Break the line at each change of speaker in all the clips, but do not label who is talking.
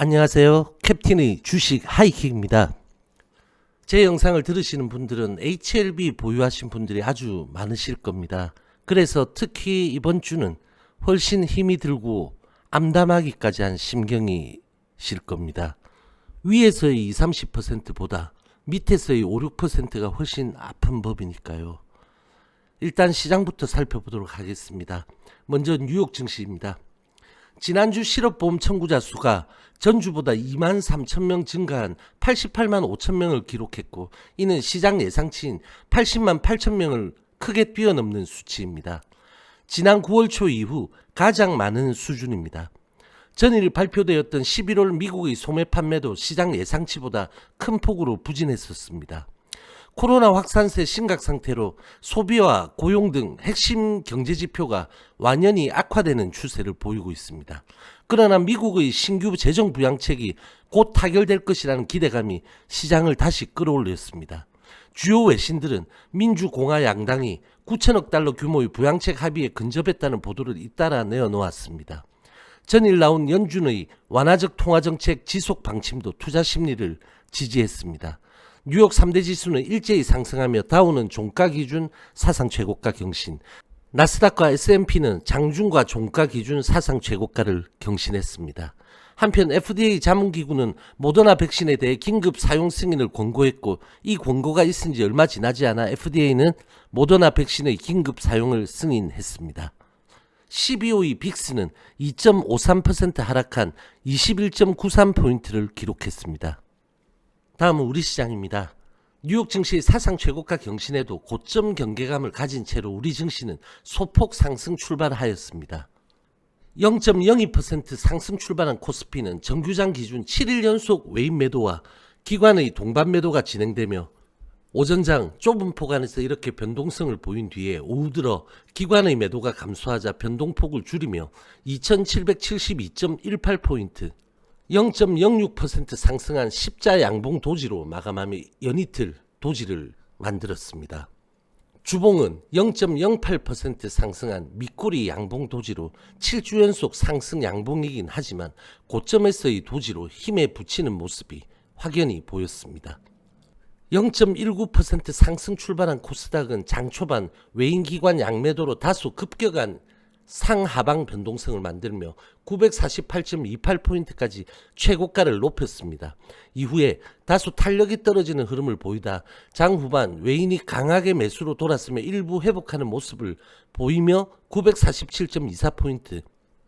안녕하세요. 캡틴의 주식 하이킥입니다. 제 영상을 들으시는 분들은 HLB 보유하신 분들이 아주 많으실 겁니다. 그래서 특히 이번 주는 훨씬 힘이 들고 암담하기까지 한 심경이실 겁니다. 위에서의 20, 30%보다 밑에서의 5, 6%가 훨씬 아픈 법이니까요. 일단 시장부터 살펴보도록 하겠습니다. 먼저 뉴욕 증시입니다. 지난주 실업보험 청구자 수가 전주보다 2만 3천 명 증가한 88만 5천 명을 기록했고 이는 시장 예상치인 80만 8천 명을 크게 뛰어넘는 수치입니다. 지난 9월 초 이후 가장 많은 수준입니다. 전일 발표되었던 11월 미국의 소매 판매도 시장 예상치보다 큰 폭으로 부진했었습니다. 코로나 확산세 심각 상태로 소비와 고용 등 핵심 경제 지표가 완연히 악화되는 추세를 보이고 있습니다. 그러나 미국의 신규 재정 부양책이 곧 타결될 것이라는 기대감이 시장을 다시 끌어올렸습니다. 주요 외신들은 민주공화 양당이 9천억 달러 규모의 부양책 합의에 근접했다는 보도를 잇따라 내어놓았습니다. 전일 나온 연준의 완화적 통화정책 지속 방침도 투자 심리를 지지했습니다. 뉴욕 3대 지수는 일제히 상승하며 다우는 종가 기준 사상 최고가 경신, 나스닥과 S&P는 장중과 종가 기준 사상 최고가를 경신했습니다. 한편 FDA 자문기구는 모더나 백신에 대해 긴급 사용 승인을 권고했고 이 권고가 있은 지 얼마 지나지 않아 FDA는 모더나 백신의 긴급 사용을 승인했습니다. 12호의 빅스는 2.53% 하락한 21.93포인트를 기록했습니다. 다음은 우리 시장입니다. 뉴욕 증시 사상 최고가 경신에도 고점 경계감을 가진 채로 우리 증시는 소폭 상승 출발하였습니다. 0.02% 상승 출발한 코스피는 정규장 기준 7일 연속 외인 매도와 기관의 동반 매도가 진행되며 오전장 좁은 폭 안에서 이렇게 변동성을 보인 뒤에 오후 들어 기관의 매도가 감소하자 변동폭을 줄이며 2772.18포인트 0.06% 상승한 십자 양봉 도지로 마감하며 연이틀 도지를 만들었습니다. 주봉은 0.08% 상승한 밑꼬리 양봉 도지로 7주 연속 상승 양봉이긴 하지만 고점에서의 도지로 힘에 붙이는 모습이 확연히 보였습니다. 0.19% 상승 출발한 코스닥은 장 초반 외인기관 양매도로 다소 급격한 상하방 변동성을 만들며 948.28포인트까지 최고가를 높였습니다. 이후에 다소 탄력이 떨어지는 흐름을 보이다 장 후반 외인이 강하게 매수로 돌았으며 일부 회복하는 모습을 보이며 947.24포인트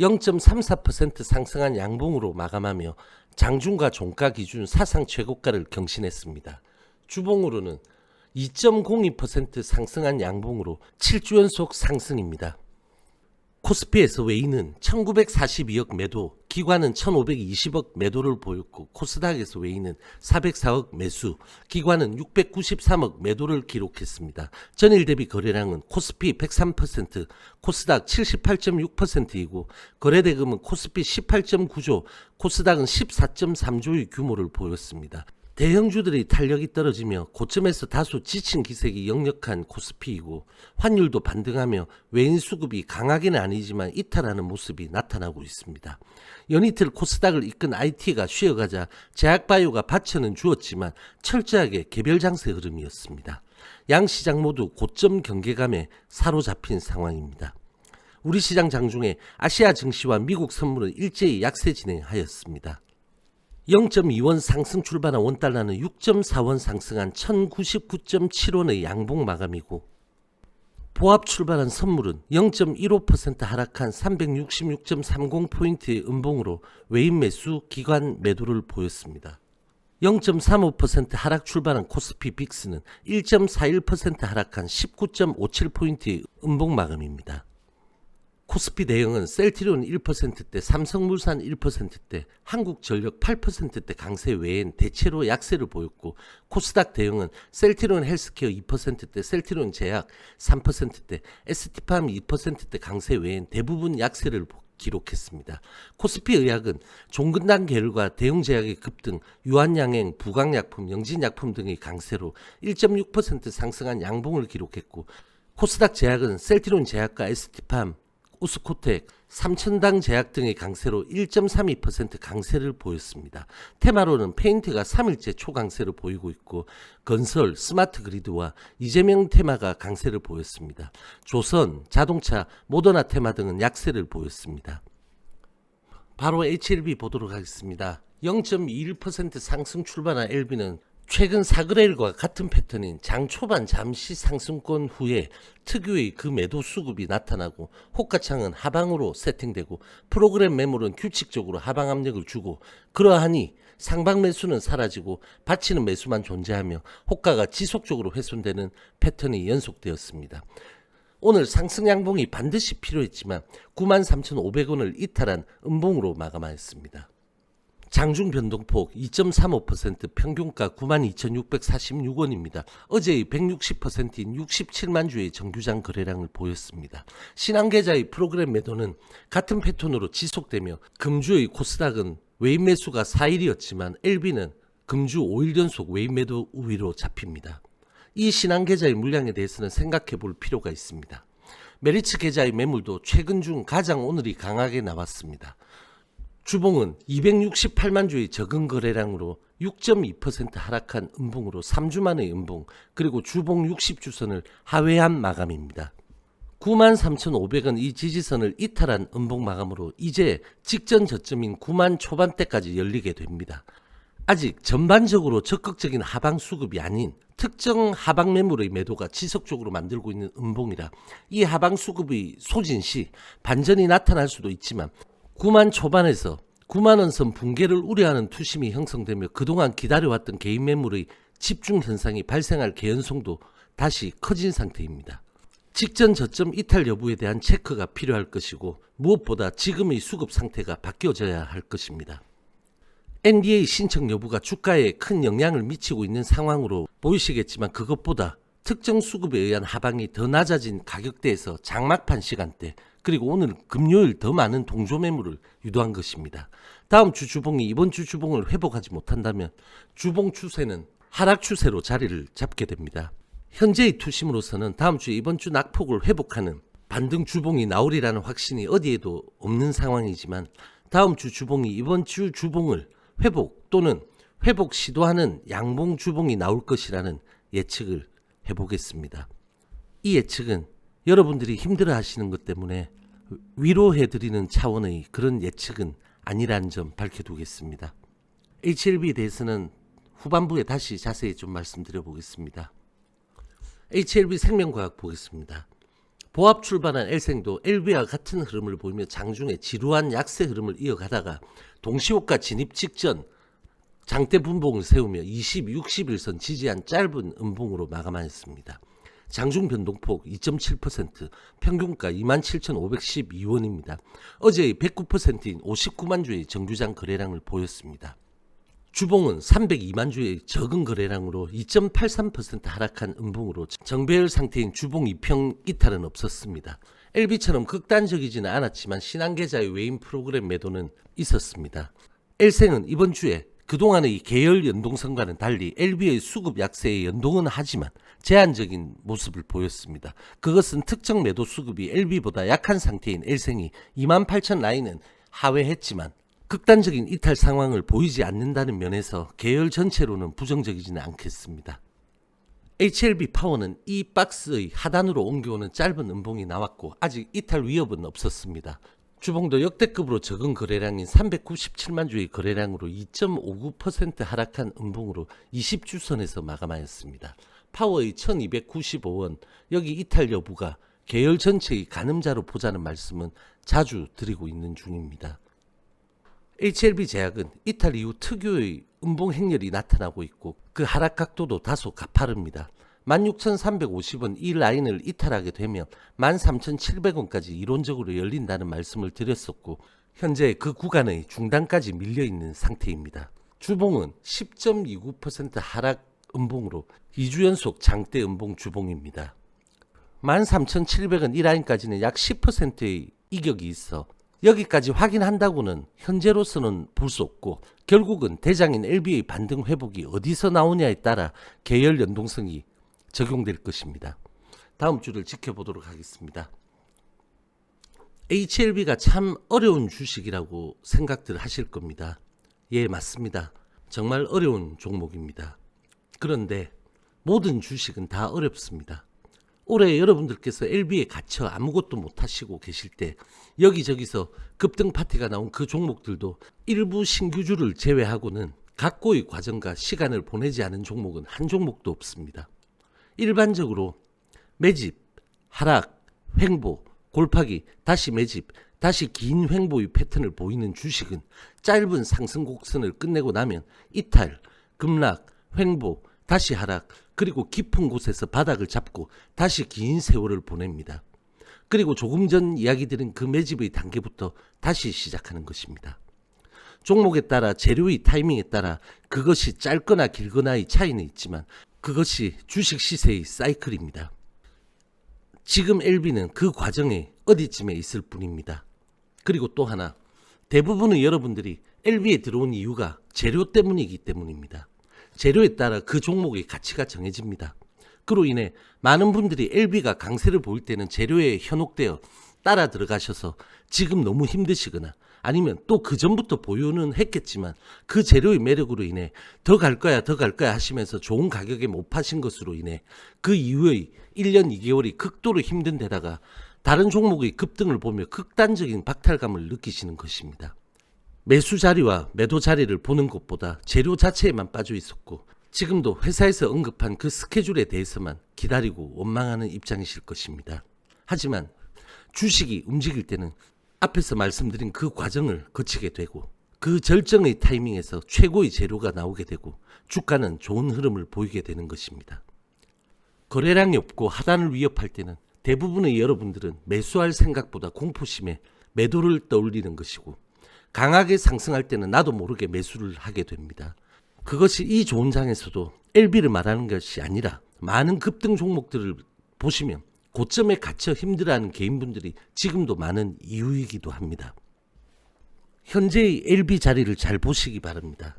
0.34% 상승한 양봉으로 마감하며 장중과 종가 기준 사상 최고가를 경신했습니다. 주봉으로는 2.02% 상승한 양봉으로 7주 연속 상승입니다. 코스피에서 외인은 1942억 매도, 기관은 1520억 매도를 보였고 코스닥에서 외인은 404억 매수, 기관은 693억 매도를 기록했습니다. 전일 대비 거래량은 코스피 103%, 코스닥 78.6%이고 거래대금은 코스피 18.9조, 코스닥은 14.3조의 규모를 보였습니다. 대형주들의 탄력이 떨어지며 고점에서 다소 지친 기색이 역력한 코스피이고 환율도 반등하며 외인 수급이 강하게는 아니지만 이탈하는 모습이 나타나고 있습니다. 연이틀 코스닥을 이끈 IT가 쉬어가자 제약바이오가 받쳐는 주었지만 철저하게 개별 장세 흐름이었습니다. 양 시장 모두 고점 경계감에 사로잡힌 상황입니다. 우리 시장 장중에 아시아 증시와 미국 선물은 일제히 약세 진행하였습니다. 0.2원 상승 출발한 원달러는 6.4원 상승한 1099.7원의 양봉 마감이고 보합 출발한 선물은 0.15% 하락한 366.30포인트의 음봉으로 외인 매수 기관 매도를 보였습니다. 0.35% 하락 출발한 코스피 빅스는 1.41% 하락한 19.57포인트의 음봉 마감입니다. 코스피 대형은 셀트리온 1%대, 삼성물산 1%대, 한국전력 8%대 강세 외엔 대체로 약세를 보였고 코스닥 대형은 셀트리온 헬스케어 2%대, 셀트리온 제약 3%대, ST팜 2%대 강세 외엔 대부분 약세를 기록했습니다. 코스피 의학은 종근당 계열과 대형 제약의 급등, 유한양행, 부강약품, 영진약품 등의 강세로 1.6% 상승한 양봉을 기록했고 코스닥 제약은 셀트리온 제약과 ST팜, 우스코텍, 삼천당 제약 등의 강세로 1.32% 강세를 보였습니다. 테마로는 페인트가 3일째 초강세를 보이고 있고 건설, 스마트 그리드와 이재명 테마가 강세를 보였습니다. 조선, 자동차, 모더나 테마 등은 약세를 보였습니다. 바로 HLB 보도록 하겠습니다. 0.21% 상승 출발한 LB는 최근 사그레일과 같은 패턴인 장 초반 잠시 상승권 후에 특유의 그 매도 수급이 나타나고 호가창은 하방으로 세팅되고 프로그램 매물은 규칙적으로 하방 압력을 주고 그러하니 상방 매수는 사라지고 받치는 매수만 존재하며 호가가 지속적으로 훼손되는 패턴이 연속되었습니다. 오늘 상승 양봉이 반드시 필요했지만 93,500원을 이탈한 음봉으로 마감하였습니다. 장중 변동폭 2.35% 평균가 92,646원입니다. 어제의 160%인 67만 주의 정규장 거래량을 보였습니다. 신한계좌의 프로그램 매도는 같은 패턴으로 지속되며 금주의 코스닥은 외인 매수가 4일이었지만 LB는 금주 5일 연속 외인 매도 우위로 잡힙니다. 이 신한계좌의 물량에 대해서는 생각해 볼 필요가 있습니다. 메리츠 계좌의 매물도 최근 중 가장 오늘이 강하게 나왔습니다. 주봉은 268만 주의 적은 거래량으로 6.2% 하락한 음봉으로 3주 만의 음봉 그리고 주봉 60주선을 하회한 마감입니다. 93,500원 이 지지선을 이탈한 음봉 마감으로 이제 직전 저점인 9만 초반대까지 열리게 됩니다. 아직 전반적으로 적극적인 하방 수급이 아닌 특정 하방 매물의 매도가 지속적으로 만들고 있는 음봉이라 이 하방 수급의 소진 시 반전이 나타날 수도 있지만 9만 초반에서 9만 원선 붕괴를 우려하는 투심이 형성되며 그동안 기다려왔던 개인 매물의 집중 현상이 발생할 개연성도 다시 커진 상태입니다. 직전 저점 이탈 여부에 대한 체크가 필요할 것이고 무엇보다 지금의 수급 상태가 바뀌어져야 할 것입니다. NDA 신청 여부가 주가에 큰 영향을 미치고 있는 상황으로 보이시겠지만 그것보다 특정 수급에 의한 하방이 더 낮아진 가격대에서 장막판 시간대 그리고 오늘 금요일 더 많은 동조 매물을 유도한 것입니다. 다음 주 주봉이 이번 주 주봉을 회복하지 못한다면 주봉 추세는 하락 추세로 자리를 잡게 됩니다. 현재의 투심으로서는 다음 주 이번 주 낙폭을 회복하는 반등 주봉이 나오리라는 확신이 어디에도 없는 상황이지만 다음 주 주봉이 이번 주 주봉을 회복 또는 회복 시도하는 양봉 주봉이 나올 것이라는 예측을 해보겠습니다. 이 예측은 여러분들이 힘들어 하시는 것 때문에 위로해 드리는 차원의 그런 예측은 아니라는 점 밝혀두겠습니다. HLB에 대해서는 후반부에 다시 자세히 좀 말씀드려 보겠습니다. HLB 생명과학 보겠습니다. 보합 출발한 L생도 LB와 같은 흐름을 보이며 장중에 지루한 약세 흐름을 이어가다가 동시호가 진입 직전 장대 분봉을 세우며 20, 60일선 지지한 짧은 음봉으로 마감하였습니다. 장중 변동폭 2.7%, 평균가 27,512원입니다. 어제의 109%인 59만 주의 정규장 거래량을 보였습니다. 주봉은 302만 주의 적은 거래량으로 2.83% 하락한 음봉으로 정배열 상태인 주봉 2평 이탈은 없었습니다. LB처럼 극단적이지는 않았지만 신한계좌의 외인 프로그램 매도는 있었습니다. L생은 이번 주에 그동안의 계열 연동성과는 달리 LB의 수급 약세에 연동은 하지만 제한적인 모습을 보였습니다. 그것은 특정 매도 수급이 LB보다 약한 상태인 L생이 28,000 라인은 하회했지만 극단적인 이탈 상황을 보이지 않는다는 면에서 계열 전체로는 부정적이지는 않겠습니다. HLB 파워는 이 박스의 하단으로 옮겨오는 짧은 음봉이 나왔고 아직 이탈 위협은 없었습니다. 주봉도 역대급으로 적은 거래량인 397만 주의 거래량으로 2.59% 하락한 음봉으로 20주선에서 마감하였습니다. 파워의 1295원, 여기 이탈 여부가 계열 전체의 가늠자로 보자는 말씀은 자주 드리고 있는 중입니다. HLB 제약은 이탈 이후 특유의 음봉 행렬이 나타나고 있고 그 하락 각도도 다소 가파릅니다. 16,350원 이 라인을 이탈하게 되면 13,700원까지 이론적으로 열린다는 말씀을 드렸었고 현재 그 구간의 중단까지 밀려 있는 상태입니다. 주봉은 10.29% 하락 음봉으로 2주 연속 장대 음봉 주봉입니다. 13,700원 이 라인까지는 약 10%의 이격이 있어 여기까지 확인한다고는 현재로서는 볼 수 없고 결국은 대장인 LB의 반등 회복이 어디서 나오냐에 따라 계열 연동성이 적용될 것입니다. 다음 주를 지켜보도록 하겠습니다. HLB가 참 어려운 주식이라고 생각들 하실 겁니다. 예, 맞습니다. 정말 어려운 종목입니다. 그런데 모든 주식은 다 어렵습니다. 올해 여러분들께서 LB에 갇혀 아무것도 못 하시고 계실 때 여기저기서 급등 파티가 나온 그 종목들도 일부 신규주를 제외하고는 각고의 과정과 시간을 보내지 않은 종목은 한 종목도 없습니다. 일반적으로 매집, 하락, 횡보, 골파기, 다시 매집, 다시 긴 횡보의 패턴을 보이는 주식은 짧은 상승 곡선을 끝내고 나면 이탈, 급락, 횡보, 다시 하락, 그리고 깊은 곳에서 바닥을 잡고 다시 긴 세월을 보냅니다. 그리고 조금 전 이야기 드린 그 매집의 단계부터 다시 시작하는 것입니다. 종목에 따라 재료의 타이밍에 따라 그것이 짧거나 길거나의 차이는 있지만 그것이 주식 시세의 사이클입니다. 지금 LB는 그 과정에 어디쯤에 있을 뿐입니다. 그리고 또 하나 대부분의 여러분들이 LB에 들어온 이유가 재료 때문이기 때문입니다. 재료에 따라 그 종목의 가치가 정해집니다. 그로 인해 많은 분들이 LB가 강세를 보일 때는 재료에 현혹되어 따라 들어가셔서 지금 너무 힘드시거나 아니면 또 그 전부터 보유는 했겠지만 그 재료의 매력으로 인해 더 갈 거야 더 갈 거야 하시면서 좋은 가격에 못 파신 것으로 인해 그 이후의 1년 2개월이 극도로 힘든 데다가 다른 종목의 급등을 보며 극단적인 박탈감을 느끼시는 것입니다. 매수 자리와 매도 자리를 보는 것보다 재료 자체에만 빠져 있었고 지금도 회사에서 언급한 그 스케줄에 대해서만 기다리고 원망하는 입장이실 것입니다. 하지만 주식이 움직일 때는 앞에서 말씀드린 그 과정을 거치게 되고 그 절정의 타이밍에서 최고의 재료가 나오게 되고 주가는 좋은 흐름을 보이게 되는 것입니다. 거래량이 없고 하단을 위협할 때는 대부분의 여러분들은 매수할 생각보다 공포심에 매도를 떠올리는 것이고 강하게 상승할 때는 나도 모르게 매수를 하게 됩니다. 그것이 이 좋은 장에서도 LB를 말하는 것이 아니라 많은 급등 종목들을 보시면 고점에 갇혀 힘들어하는 개인분들이 지금도 많은 이유이기도 합니다. 현재의 LB 자리를 잘 보시기 바랍니다.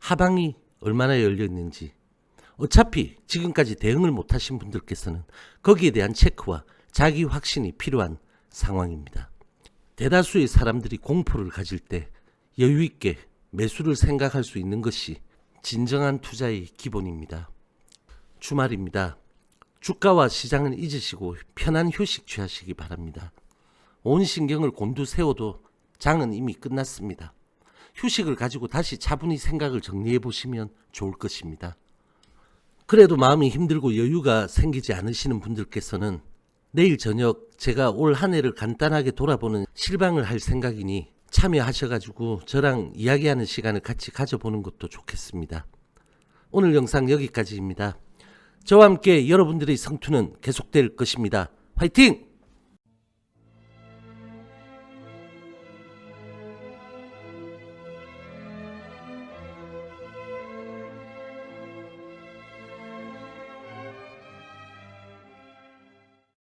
하방이 얼마나 열려 있는지. 어차피 지금까지 대응을 못하신 분들께서는 거기에 대한 체크와 자기 확신이 필요한 상황입니다. 대다수의 사람들이 공포를 가질 때 여유 있게 매수를 생각할 수 있는 것이 진정한 투자의 기본입니다. 주말입니다. 주가와 시장을 잊으시고 편한 휴식 취하시기 바랍니다. 온 신경을 곤두세워도 장은 이미 끝났습니다. 휴식을 가지고 다시 차분히 생각을 정리해 보시면 좋을 것입니다. 그래도 마음이 힘들고 여유가 생기지 않으시는 분들께서는 내일 저녁 제가 올 한 해를 간단하게 돌아보는 실방을 할 생각이니 참여하셔가지고 저랑 이야기하는 시간을 같이 가져보는 것도 좋겠습니다. 오늘 영상 여기까지입니다. 저와 함께 여러분들의 성투는 계속될 것입니다. 화이팅!